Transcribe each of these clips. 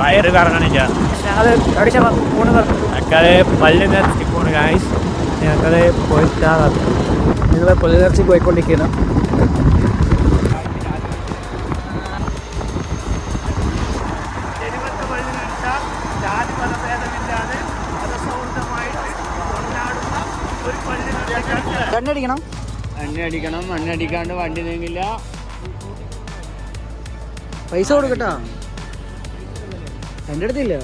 വയറ് കറങ്ങണില്ല ഞങ്ങൾക്കത് പല്ല് നിറച്ച് പോണ് ഗായ്സ് ഞങ്ങൾക്കത് പോയിട്ടാ നിങ്ങൾ പുലർച്ചി പോയിക്കൊണ്ടിരിക്കണം കണ്ണടിക്കണം എണ്ണ അടിക്കണം എണ്ണ അടിക്കാണ്ട് വണ്ടി നീങ്ങില്ല. പൈസ കൊടുക്കട്ടാ. എന്റെ അടുത്തില്ല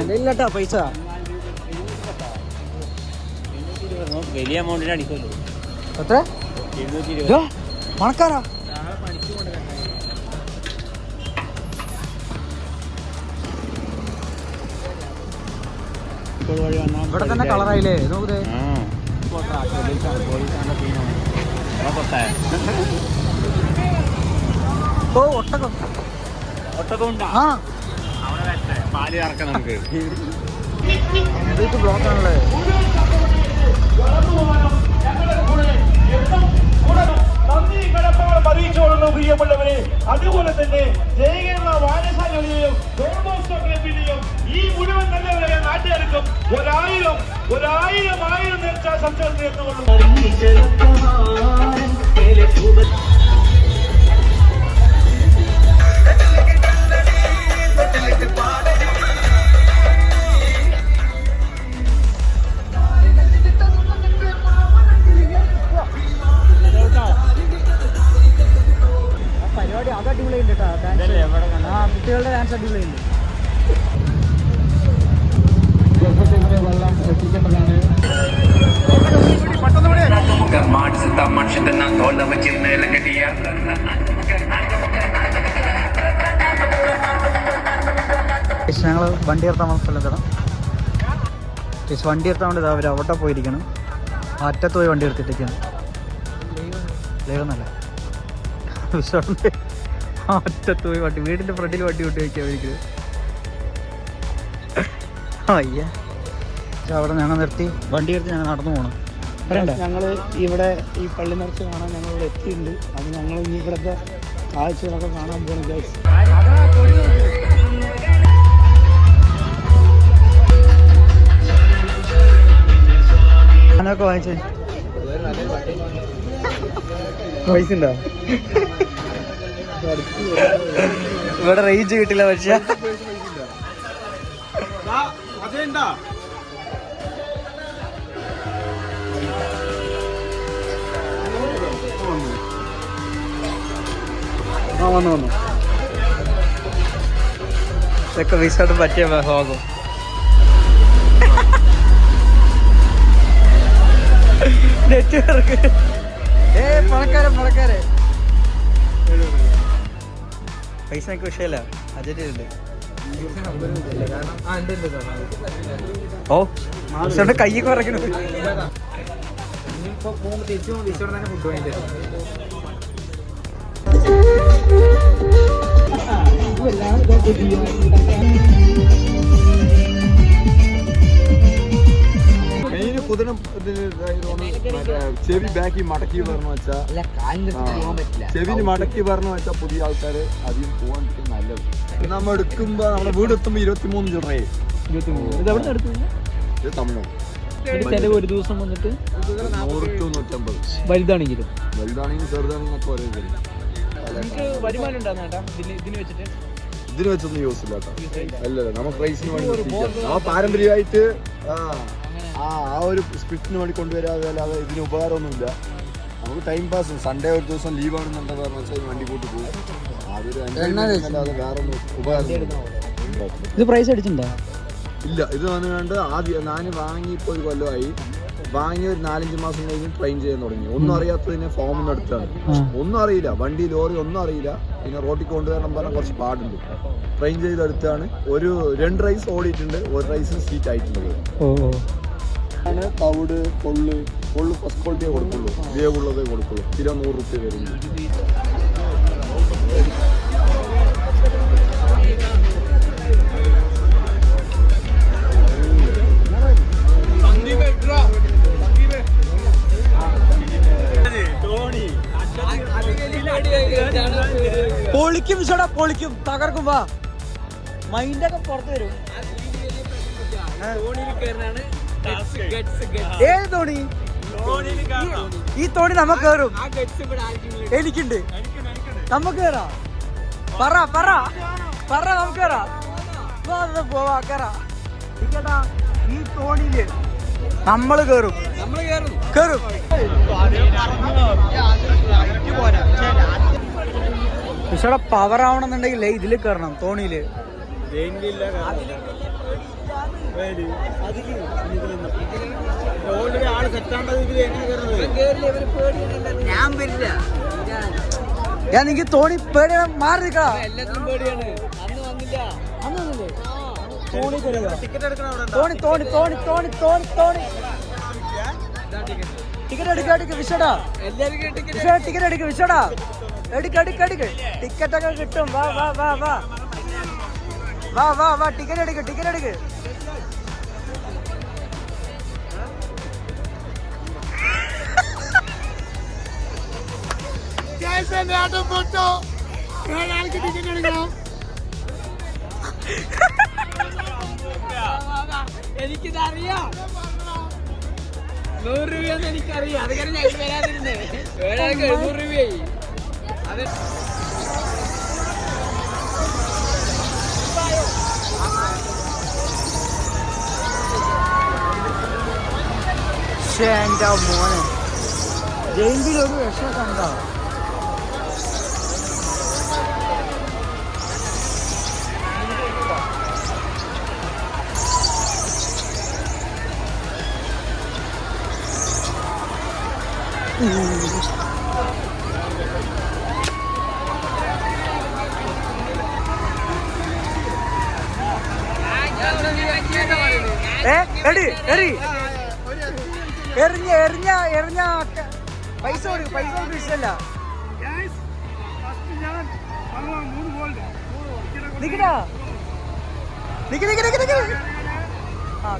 എന്റെ ഇല്ലട്ടാ പൈസ. വലിയ എമൗണ്ടിന് അടിക്കുമല്ലോ. എത്ര? മണക്കാരാ ഇവിടെ തന്നെ കളറായില്ലേ നോക്കേ പോലീസാണ് പോലീസാണ് ഓ ഒട്ടകം. ഒട്ടകം ഉണ്ടാ ആ പാൽ കറക്കാം നമുക്ക്. ബ്ലോക്ക് ആണല്ലേ അറിയിച്ചോളുന്നു പ്രിയമുള്ളവരെ അതുപോലെ തന്നെ ജയകേരള വായനശാലയുടെയും ഡോൺബോസ്കോ ഈ മുഴുവൻ നല്ലവരായ നാട്ടുകാർക്കും ഒരായിരം ഒരായിരം ആയിരം നേർച്ച സംസാരത്തിൽ നേർന്നുകൊള്ളുന്നു അടിപൊളിയുണ്ട്. കർമാടിച്ച മനുഷ്യൻ തോല വച്ചിരുന്നേലും കെട്ടിയ ഞങ്ങൾ വണ്ടി നിർത്താൻ സ്ഥലത്തിടാം ചേച്ചി വണ്ടി നിർത്താൻ വേണ്ടി അവർ അവിടെ പോയിരിക്കണം. അറ്റത്ത് പോയി വണ്ടി എടുത്തിട്ടേക്കാണ് ലേവെന്നല്ലേ വിശ്വാസം. അറ്റത്ത് പോയി വണ്ടി വീടിന്റെ ഫ്രണ്ടിൽ വണ്ടി വിട്ട് അയ്യ. പക്ഷെ അവിടെ ഞങ്ങൾ നിർത്തി. വണ്ടി എടുത്ത് ഞങ്ങൾ നടന്നു പോണം. ഞങ്ങൾ ഇവിടെ ഈ പള്ളി നിറച്ച് കാണാൻ ഞങ്ങൾ ഇവിടെ എത്തിയിട്ടുണ്ട്. അത് ഞങ്ങൾ ഇനി ഇവിടുത്തെ കാഴ്ചകളൊക്കെ കാണാൻ പോകുന്നു ഗൈസ് വാങ്ങിച്ചേ. പൈസ ഉണ്ടോ? ഇവിടെ റേഞ്ച് കിട്ടില്ല പക്ഷേ. ആ വന്നു വന്നു. ഇതൊക്കെ വിസോട്ട് പറ്റിയ ഭാഗം നെറ്റ്വർക്ക് ഏ പണക്കാരെ പണക്കാരൻ. പൈസ എനിക്ക് വിഷയമല്ല അജറ്റുണ്ട് ഓ വിസോട്ട് കൈ കുറയ്ക്കണു മെയിൻ കുതിര ചെവി ബാക്കി മടക്കി പറഞ്ഞു വെച്ചാ ചെവിന് മടക്കി പറഞ്ഞു വെച്ചാ പുതിയ ആൾക്കാര് അധികം പോകാൻ നല്ലത്. നമ്മ എടുക്കുമ്പോ നമ്മുടെ വീട് എത്തുമ്പോ ഇരുപത്തി മൂന്ന് ചിറയെ ഇത് തമിഴ് ചെലവ് ഒരു ദിവസം വന്നിട്ട് നൂറ് ടു നൂറ്റമ്പത് വലുതാണെങ്കിലും വലുതാണെങ്കിലും ചെറുതാണെങ്കിലും ഒക്കെ ഒരേ. വരുമാനം ഉണ്ടാകുന്ന ഇതിന് വെച്ചിട്ട്? ഇതിന് വെച്ചൊന്നും യൂസ് ഇല്ല. കേട്ടോ അല്ലല്ല നമ്മ പ്രൈസിന് വേണ്ടി പാരമ്പര്യമായിട്ട് ആ ആ ആ ഒരു സ്പിരിറ്റിന് വേണ്ടി കൊണ്ടുവരാതെ അല്ലാതെ ഇതിന് ഉപകാരമൊന്നുമില്ല. നമുക്ക് ടൈം പാസ് സൺഡേ ഒരു ദിവസം ലീവ് ആണെന്നുണ്ടെന്ന് പറഞ്ഞാൽ വെച്ചാൽ വണ്ടി കൂട്ടി പോകും. അതൊരു അല്ലാതെ വേറെ ഒന്നും ഉപകാരം ഇത് പ്രൈസ് അടിച്ചിട്ടുണ്ടോ? ഇല്ല ഇത് വന്നുകൊണ്ട് ആദ്യം ഞാൻ വാങ്ങി ഇപ്പോൾ ഒരു കൊല്ലമായി. വാങ്ങി ഒരു നാലഞ്ച് മാസം കഴിഞ്ഞ് ട്രെയിൻ ചെയ്യാൻ തുടങ്ങി. ഒന്നും അറിയാത്തതിനെ ഫോമിൽ എടുത്താണ്. ഒന്നും അറിയില്ല. വണ്ടി ലോറി ഒന്നും അറിയില്ല. പിന്നെ റോട്ടിൽ കൊണ്ടുവരണം പറഞ്ഞാൽ കുറച്ച് പാടുണ്ട്. ട്രെയിൻ ചെയ്തെടുത്താണ്. ഒരു രണ്ട് റൈസ് ഓടിയിട്ടുണ്ട്. ഒരു റൈസ് സീറ്റ് ആയിട്ടുണ്ട്. ആണ് തവിട് കൊള്ള് കൊള്ള് ഫസ്റ്റ് ക്വാളിറ്റിയെ കൊടുക്കുള്ളൂ. വേവുള്ളതേ കൊടുക്കുള്ളൂ. കിലോ നൂറ് റുപ്യ വരുന്നു പൊളിക്കും ചേടാ പൊളിക്കും. തകർക്കും വാ. മൈൻഡൊക്കെ പുറത്ത് വരും. ഏത് തോണി? ഈ- തോണി നമുക്ക് കയറും എനിക്കുണ്ട്. നമുക്ക് കേറാ. പറ പറ. പറ നമുക്ക് കേറാ. പോവാ കയറാ ഇരിക്കട്ടാ, ഈ തോണിയിൽ നമ്മൾ കേറും. കേറും. പക്ഷെ പവർ ആവണമെന്നുണ്ടെങ്കിൽ ഇതിൽ കയറണം തോണിയിൽ. ഞാൻ വരില്ല ഞാൻ. നിങ്ങക്ക് തോണി പേടിയാ മാറി എല്ലാത്തിനും പേടിയാണ്. അന്ന് വന്നില്ല. അന്ന് വന്നില്ലേ? തോണി കയറുക. തോണി തോണി തോണി തോണി തോണി തോണി. ടിക്കറ്റ് എടുക്ക എടുക്ക വിഷടാ എല്ലാവർക്കും വിഷ ടിക്കറ്റ് എടുക്ക. വിഷടാ എടുക്ക എടുക്ക എടുക്ക ടിക്കറ്റ് ഒക്കെ കിട്ടും. വാ വാ വാ വാ. വാ വാ വാ ടിക്കറ്റ് എടുക്ക ടിക്കറ്റ് എടുക്ക. എനിക്കിതറിയാം. നൂറ് രൂപയെന്ന് എനിക്കറിയാം. അത് കാരണം ഞങ്ങൾ വരാതിരുന്നേ. ഒരാൾക്ക് എഴുന്നൂറ് രൂപയായി. അത് ശ്ശേ, എന്റെ മോനെ. ജയിലിൽ ഒരു രക്ഷ കണ്ടോ? എറി. എറിഞ്ഞ എറിഞ്ഞ എറിഞ്ഞ പൈസ കൊടുക്കും പൈസ കൊടുക്കും ഇഷ്ടമല്ല നിക്കടാ നിക്ക് നിക്ക് നിക്ക് നിക്ക്. ആ.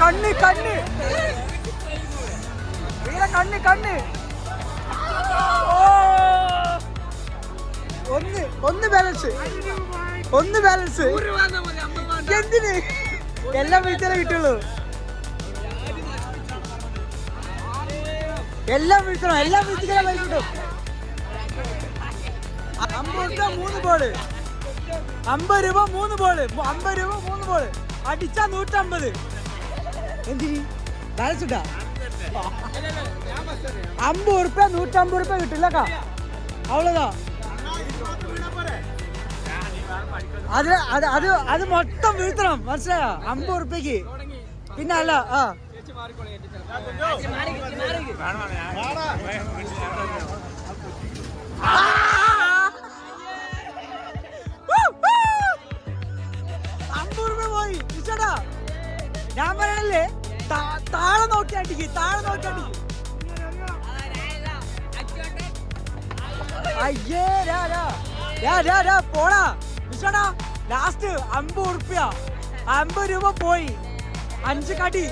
കണ്ണ് കണ്ണ്. കണ്ണ് കണ്ണ്. ഒന്ന് ഒന്ന് ബാലൻസ് ഒന്ന് ബാലൻസ് എന്തിന്? എല്ലാം വിളിച്ചാലേ കിട്ടുള്ളൂ. എല്ലാം വിളിച്ചണം എല്ലാം വിളിച്ചാലേ പൈസ കിട്ടും. അമ്പത് രൂപ മൂന്ന് ബോൾ അമ്പത് രൂപ മൂന്ന് ബോൾ അമ്പത് രൂപ മൂന്ന് ബോൾ അടിച്ചാ നൂറ്റമ്പത്. എന്തിന് ബാലൻസ് ഇട്ടാ അമ്പത് ഉറുപ്പ്യ നൂറ്റമ്പത് ഉറുപ്പ്യ കിട്ടില്ല കാ അവളതാ. അത് അത് അത് അത് മൊത്തം വീഴ്ത്തണം. മനസ്സിലായോ? അമ്പത് ഉറുപ്പ്യക്ക്. പിന്നെ അല്ല ആ. അമ്പത് നോക്കി പോടാ. ലാസ്റ്റ് അമ്പത് രൂപ പോയി. അഞ്ച് കടി.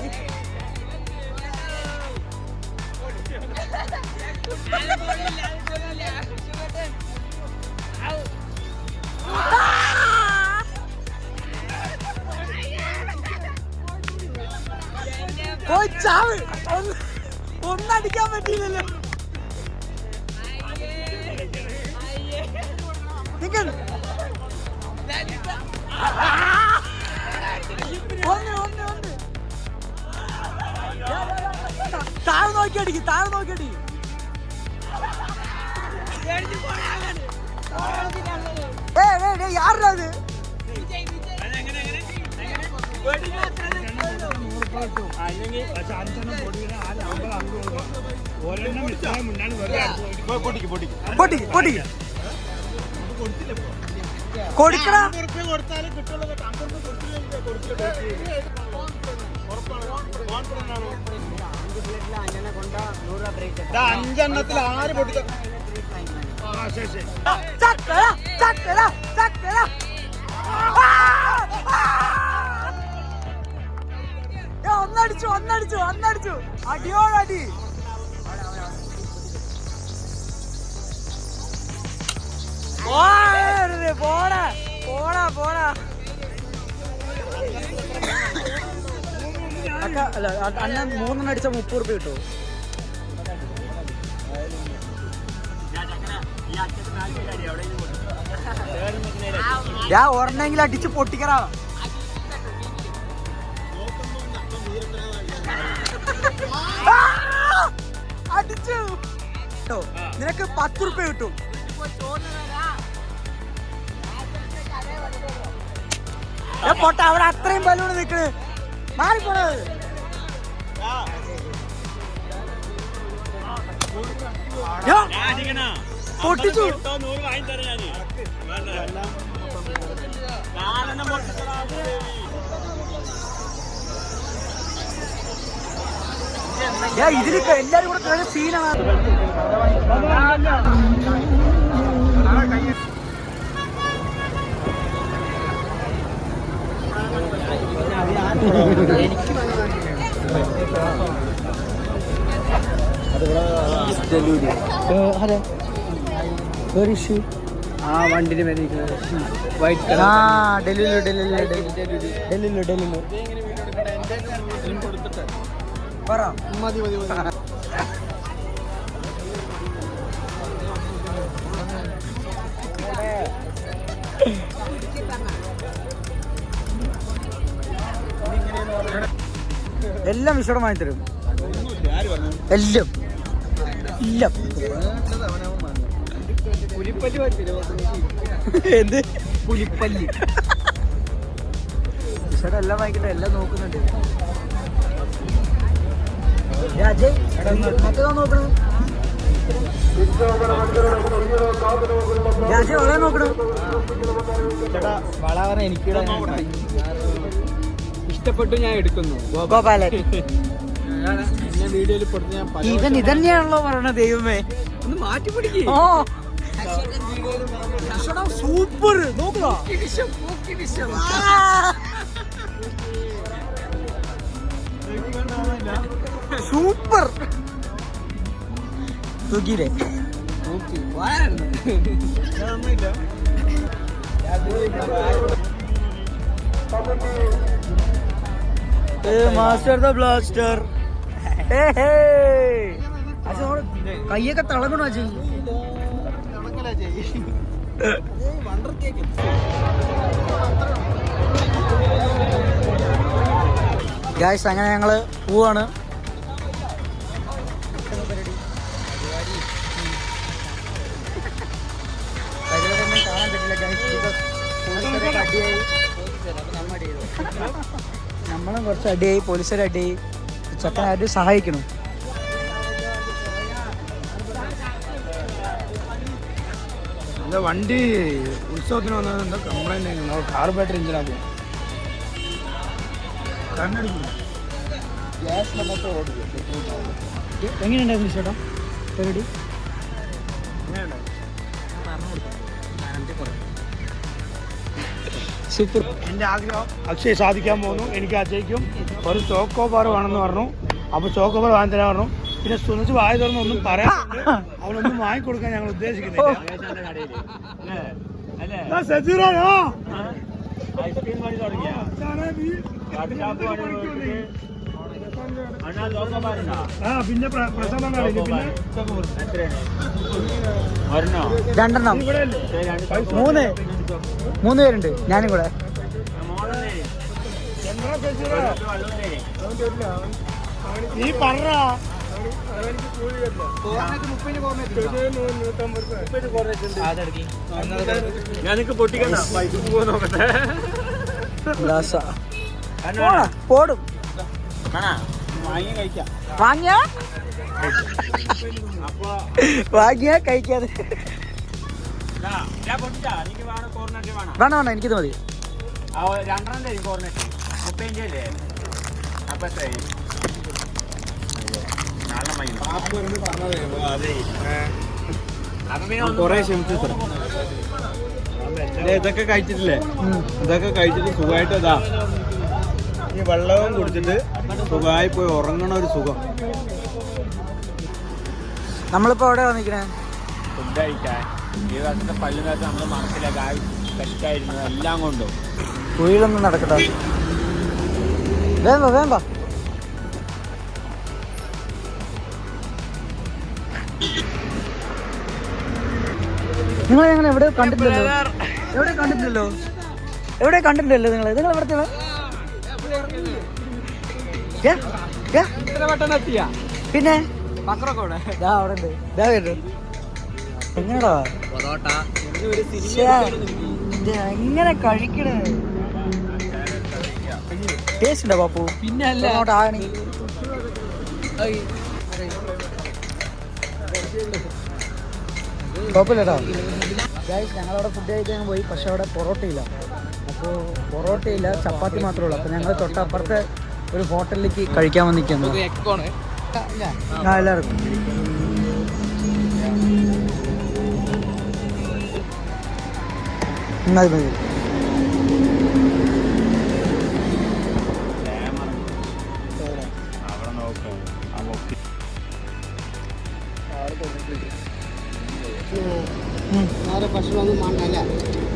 ഒന്നടിക്കാൻ പറ്റിയില്ലല്ലോ. താ- താഴെ നോക്കി അടിക്ക് താഴെ നോക്കി അടിക്ക്. ഏ ഏ ഏ യാരുടെ അത് പൊട്ടി പൊട്ടി കൊടുക്കടാ. അഞ്ചെണ്ണത്തിൽ ആര് പൊട്ടിച്ച ചക്കര ചക്കര ചക്കര ഒന്നടിച്ചു ഒന്നടിച്ചു ഒന്നടിച്ചു. അടിയോടടി. പോടാ പോടാ പോടാ അല്ല അണ്ണൻ മൂന്നെണ്ണം അടിച്ച മുപ്പത് റുപ്യ കിട്ടുമോ ഞാൻ ഒരെണ്ണെങ്കിലും അടിച്ച് പൊട്ടിക്കറാ അടിച്ചു! കേട്ടോ, നിനക്ക് പത്ത് റുപ്യ കിട്ടും പൊട്ട അവിടെ അത്രയും ബലൂണ് നിക്കണ് മാറിപ്പോണത് യ്യോ, പൊട്ടിച്ചു. ഇതിൽ എല്ലാരും കൂടെ കളി സീനാണ്. അതെ ഒരു ഇഷ്യൂ ആ വണ്ടിന്റെ മേലെ വൈറ്റ് ആ ഡൽഹിയിലോ ഡൽഹിയിലോ ഡൽഹിയിലോ ഡൽഹിയിലോ പറ. മതി മതി മതി. എല്ലാം വിഷയം വാങ്ങി തരും. എല്ലാം. ഇല്ല എന്ത്? പുലിപ്പല്ലി വിഷയുടെ എല്ലാം വാങ്ങിക്കട്ടെ എല്ലാം നോക്കുന്നുണ്ട്. അജയ് മറ്റേതാ നോക്കണം. ഏ, അജയ് വളരെ നോക്കണം വളവറ എനിക്ക് ഇഷ്ടപ്പെട്ടു ഞാൻ എടുക്കുന്നു. ഗോപാലൻ. വീഡിയോയിൽ ഇവൻ ഇതന്നെയാണല്ലോ പറയണത് ദൈവമേ. ഒന്ന് മാറ്റി പിടിക്കേ. ഓ. സൂപ്പർ. നോക്കുക. സൂപ്പർ. തൂക്കിയില്ലേ മാസ്റ്റർ ദ ബ്ലാസ്റ്റർ. കയ്യൊക്കെ തിളങ്ങണോ അജയ് ഗായ്സ് അങ്ങനെ ഞങ്ങൾ പോവാണ്. അടിയായി. നമ്മളും കുറച്ച് അടിയായി പോലീസുകാർ അടിയായി. ചക്കൻ ആരും സഹായിക്കണം? എന്താ വണ്ടി ഉത്സവത്തിന് വന്നത് എന്താ കംപ്ലൈന്റ് ആയിരുന്നു കാർ ബാറ്ററി എഞ്ചിനാക്കി കണ്ണെടുക്കുന്നു എങ്ങനെയുണ്ടായിരുന്നു ചേട്ടാ? പരിപാടി? സൂപ്പർ. എന്റെ ആഗ്രഹം അക്ഷയ സാധിക്കാൻ പോകുന്നു. എനിക്ക് അജയ്ക്കും ഒരു ചോക്കോ ബാർ വേണമെന്ന് പറഞ്ഞു. അപ്പോൾ ചോക്കോ ബാർ വാങ്ങി തരാൻ പറഞ്ഞു. പിന്നെ സുനിച്ച് വായ തുറന്ന് ഒന്നും പറയാൻ അവനൊന്നും വാങ്ങിക്കൊടുക്കാൻ ഞങ്ങൾ ഉദ്ദേശിക്കുന്നില്ല. സജീറാണോ? ഐസ്ക്രീം ആ പിന്നെ പ്രസാദം രണ്ടെണ്ണം. മൂന്ന്. മൂന്ന് പേരുണ്ട്. ഞാനും കൂടെ. നീ പറ. ഞാൻ നിനക്ക് പൊട്ടിക്കണ്ട. ബൈക്ക് പോകാൻ നോക്കട്ടെ. പോടാ, കാണാ. വാങ്ങിയ? വാങ്ങിയ കഴിക്കാതെ വേണം വേണം. എനിക്കിത് മതി. ഇതൊക്കെ കഴിച്ചിട്ടില്ലേ? ഇതൊക്കെ കഴിച്ചിട്ട് സുഖമായിട്ട് ഇതാ. ഈ വെള്ളവും കുടിച്ചിട്ട് സുഖമായി പോയി ഉറങ്ങണ ഒരു സുഖം. നമ്മളിപ്പോ അവിടെ വന്നിരിക്കണേ? ഫുഡ് കഴിക്കാൻ. ഈ വർഷത്തെ പല്ല് നേരത്തെ നമ്മൾ മനസ്സിലെ കഷ്ടായിരുന്നു. എല്ലാം കൊണ്ടും. കുഴിയിലൊന്നും നടക്കട്ടോ വേണ്ട വേണ്ട നിങ്ങളെ ഞങ്ങൾ എവിടെ കണ്ടിട്ടില്ലല്ലോ? എവിടെ കണ്ടിട്ടില്ലല്ലോ? എവിടെ കണ്ടിട്ടില്ലല്ലോ നിങ്ങൾ നിങ്ങൾ എവിടെ പിന്നെ? എങ്ങനെടാ? എങ്ങനെ കഴിക്കണേ? ടേസ്റ്റ് ഉണ്ടോ പാപ്പു? പിന്നെ കുഴപ്പമില്ലട്ടോ ഗൈസ് ഞങ്ങളവിടെ ഫുഡ് കഴിക്കാൻ പോയി. പക്ഷെ അവിടെ പൊറോട്ടയില്ല. അപ്പോൾ പൊറോട്ടയില്ല ചപ്പാത്തി മാത്രമേ ഉള്ളൂ. അപ്പോൾ ഞങ്ങൾ തൊട്ടപ്പുറത്തെ ഒരു ഹോട്ടലിലേക്ക് കഴിക്കാൻ വന്നിരിക്കുന്നു. എല്ലാവർക്കും. മതി മതി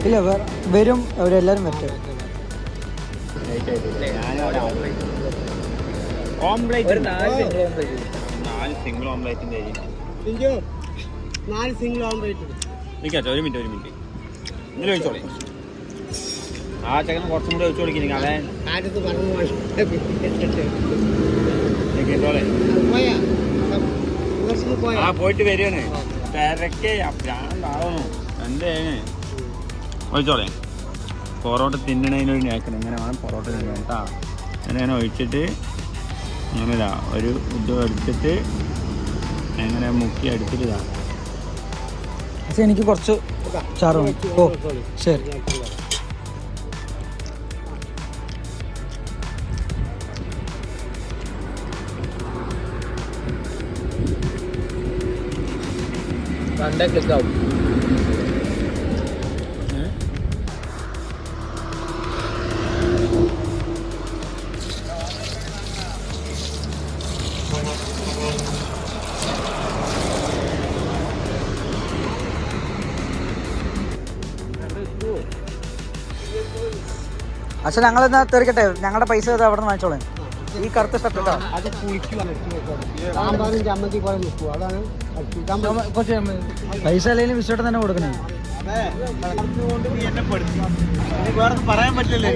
ഇല്ല വേ- വരും അവരെല്ലാവരും വരട്ടെ. നാല് സിംഗിൾ നാല് സിംഗിൾ ഓംലേറ്റ് ഒരു മിനിറ്റ് ഒരു മിനിറ്റ്. ഇങ്ങനെ ആ ചെക്കൻ കുറച്ചും കൂടെ വെച്ചു കൊടുക്കുന്നു അവൻ കേട്ടോളെ. ആ പോയിട്ട് വരികയാണ്. തിരക്കേ. ഭ്രാന്താവുന്നു എന്താണ് ഒഴിച്ചോളെ. പൊറോട്ട തിന്നണതിനൊരു നേക്കണം ഇങ്ങനെ വേണം പൊറോട്ട തിന്നണം കേട്ടാ. അങ്ങനെ ഒഴിച്ചിട്ട് ഇങ്ങനെ ഇതാ ഒരു ഇത് എടുത്തിട്ട് അങ്ങനെ മുക്കി അടിച്ചിട്ട് ഇതാ പക്ഷെ എനിക്ക് കുറച്ച് ചാറ്. ഓ ശരി. അച്ഛൻ ഞങ്ങൾ എന്നാ തീർക്കട്ടെ ഞങ്ങളുടെ പൈസ അവിടെ നിന്ന് വാങ്ങിച്ചോളേ ഈ കറുത്ത ഷർട്ട് അത് പൈസ അല്ലെങ്കിൽ വിശ്വട്ടം തന്നെ കൊടുക്കണേ പറയാൻ പറ്റില്ലേ